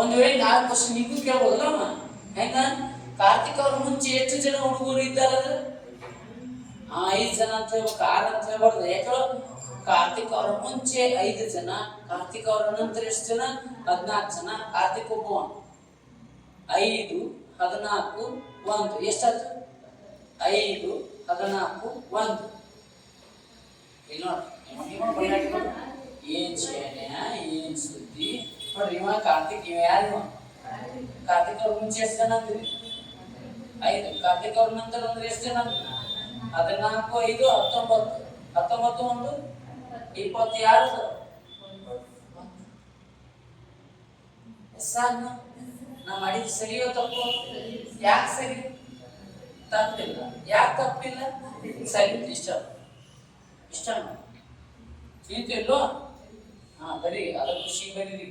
ಒಂದು ವೇಳೆ ನಾಲ್ಕು ವರ್ಷ ನಿಗೂ ಕೇಳ್ಬೋದಲ್ಲ ಅಮ್ಮ? ಹೆಂಗ? ಕಾರ್ತಿಕ್ ಅವ್ರ ಮುಂಚೆ ಎಷ್ಟು ಜನ ಹುಡುಗರು ಇದ್ದಾರ ಆ ಐದು ಜನ ಅಂತ ಹೇಳ್ಬೇಕು, ಆರ್ ಅಂತ ಹೇಳ್ಬಾರ್ದು. ಯಾಕೆ ಕಾರ್ತಿಕ್ ಅವ್ರ ಮುಂಚೆ ಐದು ಜನ, ಕಾರ್ತಿಕ್ ಅವ್ರ ನಂತರ ಎಷ್ಟು ಜನ? ಹದಿನಾಲ್ಕು ಜನ, ಕಾರ್ತಿಕ್ ಒಬ್ಬ ಐದು, ಹದಿನಾಲ್ಕು, ಒಂದು. ಎಷ್ಟಾಯ್ತು? ಐದು, ಹದಿನಾಲ್ಕು, ಒಂದು. ಇಲ್ಲ ನೋಡ್ರಿ ನೋಡ್ರಿ ಇವ ಕಾರ್ತಿಕ್, ಇವ ಯಾರು ಇವ? ಕಾರ್ತಿಕ್ ಅವ್ರ ಮುಂಚೆ ಎಷ್ಟು ಜನ ಅಂದ್ರಿ? ಐದು. ಕಾರ್ತಿಕ್ ಅವ್ರ ನಂತರ ಅಂದ್ರೆ ಎಷ್ಟು ಜನ ಅಂದ್ರಿ? ಹದಿನಾಲ್ಕು, ಐದು, ಹತ್ತೊಂಬತ್ತು. ಹತ್ತೊಂಬತ್ತು ಒಂದು? ಇಪ್ಪತ್ತೆರಡು ಸಾಕು ನಾ ಮಾಡಿದ ಸರಿಯೋ ತಪ್ಪು? ಯಾಕೆ ಸರಿ? ತಪ್ಪಿಲ್ಲ. ಯಾಕೆ ತಪ್ಪಿಲ್ಲ? ಸರಿ, ಇಷ್ಟ. ಇಷ್ಟ ತಿಳಿತಿಲ್ಲೋ ಹಾ, ಬರೀ ಅದ ಖುಷಿ ಬರೀರಿ.